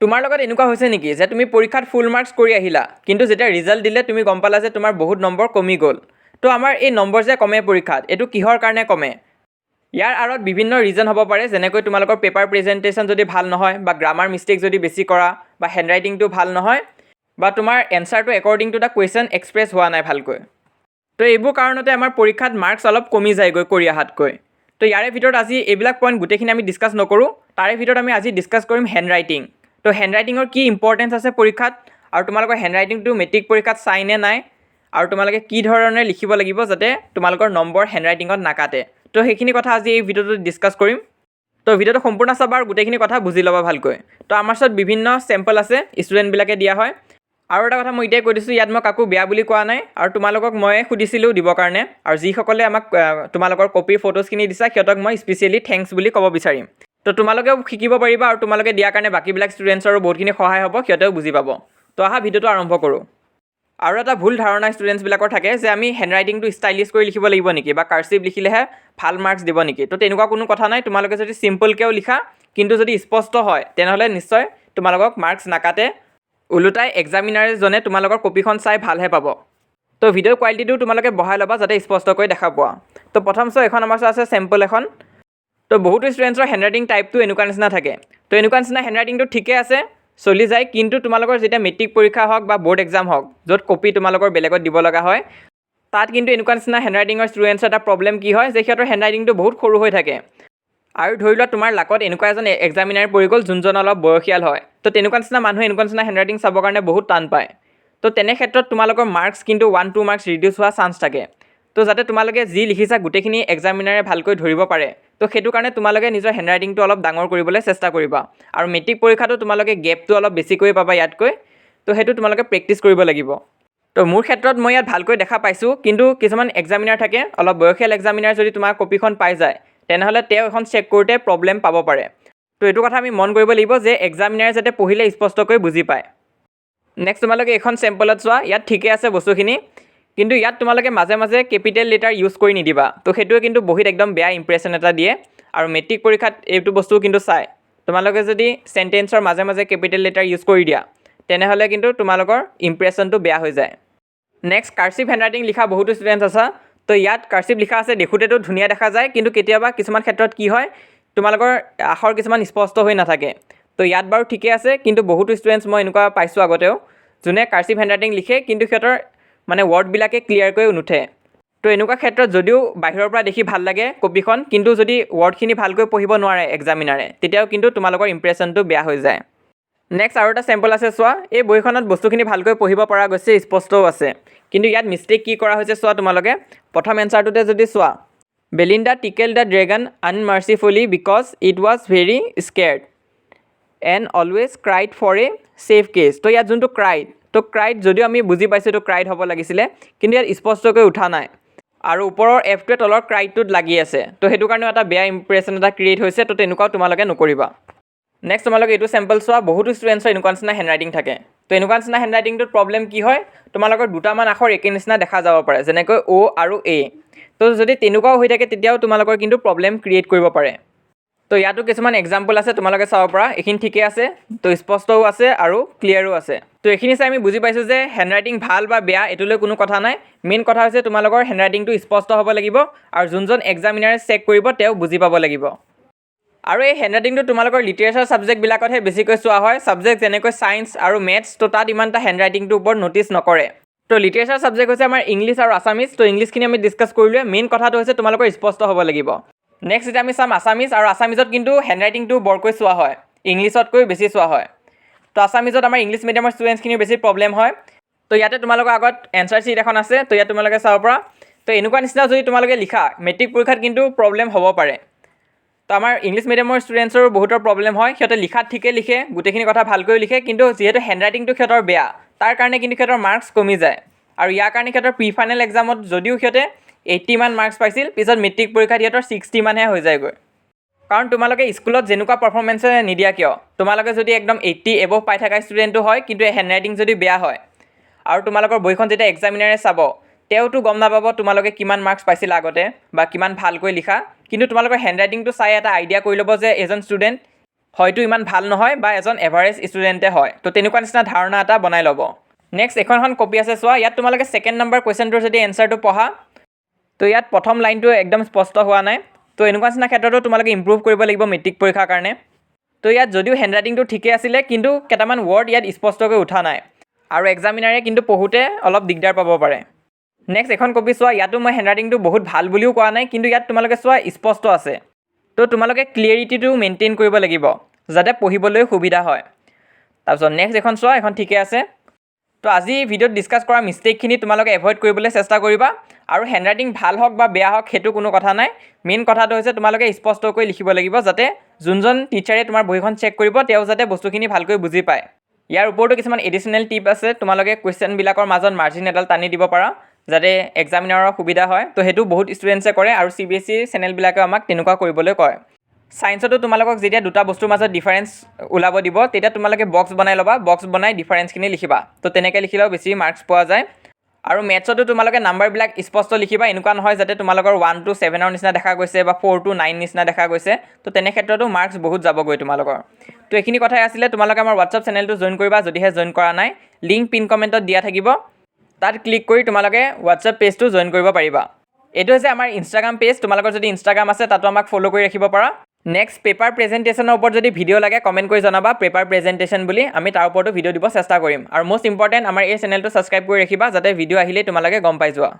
তোমাৰ লগত এনেকুৱা হৈছে নেকি যে তুমি পৰীক্ষাত ফুল মাৰ্কছ কৰি আহিলা কিন্তু যেতিয়া ৰিজাল্ট দিলে তুমি গম পালা যে তোমাৰ বহুত নম্বৰ কমি গ'ল? তো আমাৰ এই নম্বৰ যে কমে পৰীক্ষাত এইটো কিহৰ কাৰণে কমে? ইয়াৰ আঁৰত বিভিন্ন ৰিজন হ'ব পাৰে যেনেকৈ তোমালোকৰ পেপাৰ প্ৰেজেণ্টেশ্যন যদি ভাল নহয় বা গ্ৰামাৰ মিষ্টেক যদি বেছি কৰা বা হেণ্ডৰাইটিংটো ভাল নহয় বা তোমাৰ এনচাৰটো according to the question express হোৱা নাই ভালকৈ। তো এইবোৰ কাৰণতে আমাৰ পৰীক্ষাত মাৰ্কছ অলপ কমি যায়গৈ কৰি অহাতকৈ তো ইয়াৰে ভিতৰত আজি এইবিলাক পইণ্ট গোটেইখিনি আমি ডিছকাছ নকৰোঁ তাৰে ভিতৰত আমি আজি ডিছকাছ কৰিম হেণ্ডৰাইটিং তো হেণ্ডৰাইটিঙৰ কি ইম্পৰ্টেঞ্চ আছে পৰীক্ষাত? আৰু তোমালোকৰ হেণ্ডৰাইটিংটো মেট্ৰিক পৰীক্ষাত চাই নে নাই। আৰু তোমালোকে কি ধৰণে লিখিব লাগিব যাতে তোমালোকৰ নম্বৰ হেণ্ডৰাইটিঙত নাকাটে? তো সেইখিনি কথা আজি এই ভিডিঅ'টোত ডিছকাছ কৰিম। তো ভিডিঅ'টো সম্পূৰ্ণ চাবা আৰু গোটেইখিনি কথা বুজি ল'বা ভালকৈ। তো আমাৰ ওচৰত বিভিন্ন চেম্পল আছে ষ্টুডেণ্টবিলাকে দিয়া হয়। আৰু এটা কথা মই এতিয়াই কৈ দিছোঁ, ইয়াত মই কাকো বেয়া বুলি কোৱা নাই। আৰু তোমালোকক ময়ে সুধিছিলোঁ দিবৰ কাৰণে। আৰু যিসকলে আমাক তোমালোকৰ কপিৰ ফটোজখিনি দিছা, সিহঁতক মই স্পেচিয়েলি থেংকছ বুলি ক'ব বিচাৰিম। তো তোমালোকেও শিকিব পাৰিবা আৰু তোমালোকে দিয়াৰ কাৰণে বাকীবিলাক ষ্টুডেণ্টছৰো বহুতখিনি সহায় হ'ব, সিহঁতেও বুজি পাব। তো আহা, ভিডিঅ'টো আৰম্ভ কৰোঁ। আৰু এটা ভুল ধাৰণা ষ্টুডেণ্টছবিলাকৰ থাকে যে আমি হেণ্ডৰাইটিংটো ষ্টাইলিছ কৰি লিখিব লাগিব নেকি বা কাৰ্চিভ লিখিলেহে ভালো মাৰ্কছ দিব নেকি। তো তেনেকুৱা কোনো কথা নাই, তোমালোকে যদি চিম্পলকৈও লিখা, কিন্তু যদি স্পষ্ট হয়, তেনেহ'লে নিশ্চয় তোমালোকক মাৰ্কছ নাকাটে। ওলোটাই এক্সামিনাৰজনে তোমালোকৰ কপিখন চাই ভালহে পাব। তো ভিডিঅ' কোৱালিটিটো তোমালোকে বঢ়াই ল'বা যাতে স্পষ্টকৈ দেখা পোৱা। তো প্ৰথম চ' এখন আমাৰ ওচৰত আছে চেম্পল এখন। তো বহুতো ষ্টুডেণ্টছৰ হেণ্ডৰাইটিং টাইপটো এনেকুৱা নিচিনা থাকে। তো এনেকুৱা নিচিনা হেণ্ডৰাইটিংটো ঠিকে আছে চলি যায় কিন্তু তোমালোকৰ যেতিয়া মেট্ৰিক পৰীক্ষা হওক বা বৰ্ড এক্সাম হওক য'ত কপি তোমালোকৰ বেলেগত দিব লগা হয় তাত কিন্তু এনেকুৱা নিচিনা হেণ্ডৰাইটিঙৰ ষ্টুডেণ্টছৰ এটা প্ৰব্লেম কি হয় যে সিহঁতৰ হেণ্ডৰাইটিংটো বহুত সৰু হৈ থাকে। আৰু ধৰি লোৱা তোমাৰ লাকত এনেকুৱা এজন এক্সামিনাৰ পৰি গ'ল যোনজন অলপ বয়সীয়াল হয়। তো তেনেকুৱা নিচিনা মানুহে এনেকুৱা নিচিনা হেণ্ডৰাইটিং চাবৰ কাৰণে বহুত টান পায়। তো তেনে ক্ষেত্ৰত তোমালোকৰ মাৰ্কছ কিন্তু ওৱান টু মাৰ্কছ ৰিডিউচ হোৱা চান্স থাকে। তো যাতে তোমালোকে যি লিখিছা গোটেইখিনি এক্সামিনাৰে ভালকৈ ধৰিব পাৰে। তো সেইটো কাৰণে তোমালোকে নিজৰ হেণ্ডৰাইটিংটো অলপ ডাঙৰ কৰিবলৈ চেষ্টা কৰিবা। আৰু মেট্ৰিক পৰীক্ষাটো তোমালোকে গেপটো অলপ বেছিকৈ পাবা ইয়াতকৈ। তো সেইটো তোমালোকে প্ৰেক্টিচ কৰিব লাগিব। তো মোৰ ক্ষেত্ৰত মই ইয়াত ভালকৈ দেখা পাইছোঁ কিন্তু কিছুমান এক্সামিনাৰ থাকে অলপ বয়সীয়াল এক্সামিনাৰ যদি তোমাৰ কপিখন পাই যায় তেনেহ'লে তেওঁ এখন চেক কৰোঁতে প্ৰব্লেম পাব পাৰে। তো এইটো কথা আমি মন কৰিব লাগিব যে এক্সামিনাৰে যাতে পঢ়িলে স্পষ্টকৈ বুজি পায়। নেক্সট তোমালোকে এইখন চেম্পলত চোৱা ইয়াত ঠিকে আছে বস্তুখিনি। কিন্তু ইয়াত তোমালোকে মাজে মাজে কেপিটেল লেটাৰ ইউজ কৰি নিদিবা। তো সেইটোৱে কিন্তু বহীত একদম বেয়া ইম্প্ৰেশ্যন এটা দিয়ে আৰু মেট্ৰিক পৰীক্ষাত এইটো বস্তু কিন্তু চাই তোমালোকে যদি চেণ্টেঞ্চৰ মাজে মাজে কেপিটেল লেটাৰ ইউজ কৰি দিয়া, তেনেহ'লে কিন্তু তোমালোকৰ ইম্প্ৰেশ্যনটো বেয়া হৈ যায়। নেক্সট কাৰ্চিভ হেণ্ডৰাইটিং লিখা বহুতো ষ্টুডেণ্টছ আছা। তো ইয়াত কাৰ্চিভ লিখা আছে, দেখোঁতেতো ধুনীয়া দেখা যায়, কিন্তু কেতিয়াবা কিছুমান ক্ষেত্ৰত কি হয়, তোমালোকৰ আখৰ কিছুমান স্পষ্ট হৈ নাথাকে। তো ইয়াত বাৰু ঠিকে আছে, কিন্তু বহুতো ষ্টুডেণ্টছ মই এনেকুৱা পাইছোঁ আগতেও, যোনে কাৰ্চিভ হেণ্ডৰাইটিং লিখে, কিন্তু সিহঁতৰ মানে ৱৰ্ডবিলাকে ক্লিয়াৰকৈ নুঠে। তো এনেকুৱা ক্ষেত্ৰত যদিও বাহিৰৰ পৰা দেখি ভালো লাগে কপিখন, কিন্তু যদি ৱৰ্ডখিনি ভালকৈ পঢ়িব নোৱাৰে এক্সামিনাৰে তেতিয়াও কিন্তু তোমালোকৰ ইম্প্ৰেশ্যনটো বেয়া হৈ যায়। নেক্সট আৰু এটা চেম্পল আছে চোৱা, এই বহিখনত বস্তুখিনি ভালকৈ পঢ়িব পৰা গৈছে, স্পষ্টও আছে। কিন্তু ইয়াত মিষ্টেক কি কৰা হৈছে চোৱা তোমালোকে? প্ৰথম এনচাৰটোতে যদি চোৱা Belinda tickle the dragon unmercifully because it was very scared and always cried for a safe cage তো ইয়াত যোনটো ক্ৰাইড তো ক্ৰাইড যদিও আমি বুজি পাইছোঁ এইটো ক্ৰাইড হ'ব লাগিছিলে, কিন্তু ইয়াত স্পষ্টকৈ উঠা নাই। আৰু ওপৰৰ এফটোৱে তলৰ ক্ৰাইডটোত লাগি আছে। তো সেইটো কাৰণেও এটা বেয়া ইম্প্ৰেশ্যন এটা ক্ৰিয়েট হৈছে, তো তেনেকুৱাও তোমালোকে নকৰিবা। নেক্সট তোমালোকে এইটো চেম্পল চোৱা, বহুতো ষ্টুডেণ্টছৰ এনেকুৱা নিচিনা হেণ্ডৰাইটিং থাকে। তো এনেকুৱা নিচিনা হেণ্ডৰাইটিংটোত প্ৰব্লেম কি হয়, তোমালোকৰ দুটামান আখৰ একে নিচিনা দেখা যাব পাৰে, যেনেকৈ অ' আৰু এ তো যদি তেনেকুৱাও হৈ থাকে, তেতিয়াও তোমালোকৰ কিন্তু প্ৰব্লেম ক্ৰিয়েট কৰিব পাৰে। তো ইয়াতো কিছুমান এক্সাম্পল আছে, তোমালোকে চাব পৰা। এইখিনি ঠিকে আছে, তো স্পষ্টও আছে আৰু ক্লিয়াৰো আছে। তো এইখিনি চাই আমি বুজি পাইছোঁ যে হেণ্ডৰাইটিং ভালো বা বেয়া, এইটোলৈ কোনো কথা নাই। মেইন কথা হৈছে তোমালোকৰ হেণ্ডৰাইটিংটো স্পষ্ট হ'ব লাগিব আৰু যোনজন এক্সামিনাৰে চেক কৰিব, তেওঁ বুজি পাব লাগিব। আৰু এই হেণ্ডৰাইটিংটো তোমালোকৰ লিটাৰেচাৰ ছাবজেক্টবিলাকতহে বেছিকৈ চোৱা হয়। ছাবজেক্ট যেনেকৈ ছায়েন্স আৰু মেথছ তো তাত ইমান এটা হেণ্ডৰাইটিংটোৰ ওপৰত ন'টিচ নকৰে। তো লিটাৰেচাৰ ছাবজেক্ট হৈছে আমাৰ ইংলিছ আৰু আছামিজ তো ইংলিছখিনি আমি ডিছকাছ কৰিলোৱে। মেইন কথাটো হৈছে তোমালোকৰ স্পষ্ট হ'ব লাগিব। নেক্সট এতিয়া আমি চাম আছামিজ আৰু আছামিজত কিন্তু হেণ্ডৰাইটিংটো বৰকৈ চোৱা হয়। ইংলিছতকৈ বেছি চোৱা হয়। তো আছামিজত আমাৰ ইংলিছ মিডিয়ামৰ ষ্টুডেণ্টছখিনিৰ বেছি প্ৰব্লেম হয়। তো ইয়াতে তোমালোকৰ আগত এনচাৰ শ্বীট এখন আছে, তো ইয়াত তোমালোকে চাব পৰা। তো এনেকুৱা নিচিনা যদি তোমালোকে লিখা মেট্ৰিক পৰীক্ষাত কিন্তু প্ৰব্লেম হ'ব পাৰে। তো আমাৰ ইংলিছ মিডিয়ামৰ ষ্টুডেণ্টছৰো বহুতৰ প্ৰব্লেম হয়। সিহঁতে লিখাত ঠিকে লিখে, গোটেইখিনি কথা ভালকৈ লিখে, কিন্তু যিহেতু হেণ্ডৰাইটিংটো সিহঁতৰ বেয়া, তাৰ কাৰণে কিন্তু সিহঁতৰ মাৰ্কছ কমি যায়। আৰু ইয়াৰ কাৰণে সিহঁতৰ প্ৰি ফাইনেল এক্সামত যদিও সিহঁতে এইট্টি মান মাৰ্কছ পাইছিল, পিছত মেট্ৰিক পৰীক্ষাত সিহঁতৰ ছিক্সটি মানহে হৈ যায়গৈ। কাৰণ তোমালোকে স্কুলত যেনেকুৱা পাৰফৰ্মেঞ্চে নিদিয়া কিয়? তোমালোকে যদি একদম এইট্টি এবভ পাই থকা ষ্টুডেণ্টটো হয়, কিন্তু হেণ্ডৰাইটিং যদি বেয়া হয়, আৰু তোমালোকৰ বহিখন যেতিয়া এক্সামিনাৰে চাব, তেওঁতো গম নাপাব তোমালোকে কিমান মাৰ্কছ পাইছিলা আগতে বা কিমান ভালকৈ লিখা। কিন্তু তোমালোকৰ হেণ্ডৰাইটিংটো চাই এটা আইডিয়া কৰি ল'ব যে এজন ষ্টুডেণ্ট হয়তো ইমান ভালো নহয় বা এজন এভাৰেজ ষ্টুডেণ্টে হয়। তো তেনেকুৱা নিচিনা ধাৰণা এটা বনাই ল'ব। নেক্সট এখন কপি আছে, চোৱা। ইয়াত তোমালোকে ছেকেণ্ড নম্বৰ কুৱেশ্যনটোৰ যদি এনচাৰটো পঢ়া তো ইয়াত প্ৰথম লাইনটো একদম স্পষ্ট হোৱা নাই। তো এনেকুৱা নিচিনা ক্ষেত্ৰতো তোমালোকে ইম্প্ৰুভ কৰিব লাগিব মেট্ৰিক পৰীক্ষাৰ কাৰণে। তো ইয়াত যদিও হেণ্ডৰাইটিংটো ঠিকে আছিলে, কিন্তু কেইটামান ৱৰ্ড ইয়াত স্পষ্টকৈ উঠা নাই। আৰু এক্সামিনাৰে কিন্তু পঢ়োঁতে অলপ দিগদাৰ পাব পাৰে। নেক্সট এখন কপি চোৱা। ইয়াতো মই হেণ্ডৰাইটিংটো বহুত ভালো বুলিও কোৱা নাই, কিন্তু ইয়াত তোমালোকে চোৱা স্পষ্ট আছে। তো তোমালোকে ক্লিয়েৰিটিটো মেইনটেইন কৰিব লাগিব, যাতে পঢ়িবলৈ সুবিধা হয়। তাৰপিছত নেক্সট এখন চোৱা, এখন ঠিকে আছে। তো আজি ভিডিঅ'ত ডিছকাছ কৰা মিষ্টেকখিনি তোমালোকে এভইড কৰিবলৈ চেষ্টা কৰিবা। আৰু হেণ্ডৰাইটিং ভালো হওক বা বেয়া হওক, সেইটো কোনো কথা নাই। মেইন কথাটো হৈছে তোমালোকে স্পষ্টকৈ লিখিব লাগিব যাতে যোনজন টিচাৰে তোমাৰ বহীখন চেক কৰিব, তেওঁ যাতে বস্তুখিনি ভালকৈ বুজি পায়। ইয়াৰ ওপৰতো কিছুমান এডিশ্যনেল টিপ আছে। তোমালোকে কুৱেশ্যনবিলাকৰ মাজত মাৰ্জিন এডাল টানি দিব পাৰা, যাতে এক্সামিনাৰৰ সুবিধা হয়। তো সেইটো বহুত ষ্টুডেণ্টছে কৰে আৰু চি বি এছ ই চেনেলবিলাকেও আমাক তেনেকুৱা কৰিবলৈ কয়। ছায়েন্সতো তোমালোকক যেতিয়া দুটা বস্তুৰ মাজত ডিফাৰেঞ্চ ওলাব দিব, তেতিয়া তোমালোকে বক্স বনাই ল'বা বক্স বনাই ডিফাৰেঞ্চখিনি লিখিবা। তো তেনেকৈ লিখিলেও বেছি মাৰ্কছ পোৱা যায়। আৰু মেথছতো তোমালোকে নাম্বাৰবিলাক স্পষ্ট লিখিবা, এনেকুৱা নহয় যাতে তোমালোকৰ ওৱান টু ছেভেনৰ নিচিনা দেখা গৈছে বা ফ'ৰ টু নাইন নিচিনা দেখা গৈছে। তো তেনে ক্ষেত্ৰতো মাৰ্কছ বহুত যাবগৈ তোমালোকৰ। তো এইখিনি কথাই আছিলে, তোমালোকে আমাৰ হোৱাটছআপ চেনেলটো জইন কৰিবা, যদিহে জইন কৰা নাই। লিংক পিন কমেণ্টত দিয়া থাকিব। তাত ক্লিক কৰি তোমালোকে হোৱাটছআপ পেজটো জইন কৰিব পাৰিবা। এইটো হৈছে আমাৰ ইনষ্টাগ্ৰাম পেজ তোমালোকৰ যদি ইনষ্টাগ্ৰাম আছে, তাতো আমাক ফ'ল' কৰি ৰাখিব পাৰা। নেক্সট পেপাৰ প্ৰেজেণ্টেশ্যনৰ ওপৰত যদি ভিডিঅ' লাগে কমেণ্ট কৰি জনাবা। পেপাৰ প্ৰেজেণ্টেশ্যন বুলি আমি তাৰ ওপৰতো ভিডিঅ' দিব চেষ্টা কৰিম। আৰু মষ্ট ইম্পৰ্টেণ্ট আমাৰ এই চেনেলটো ছাবস্ক্ৰাইব কৰি ৰাখিবা, যাতে ভিডিঅ' আহিলেই তোমালোকে গম পাই যোৱা।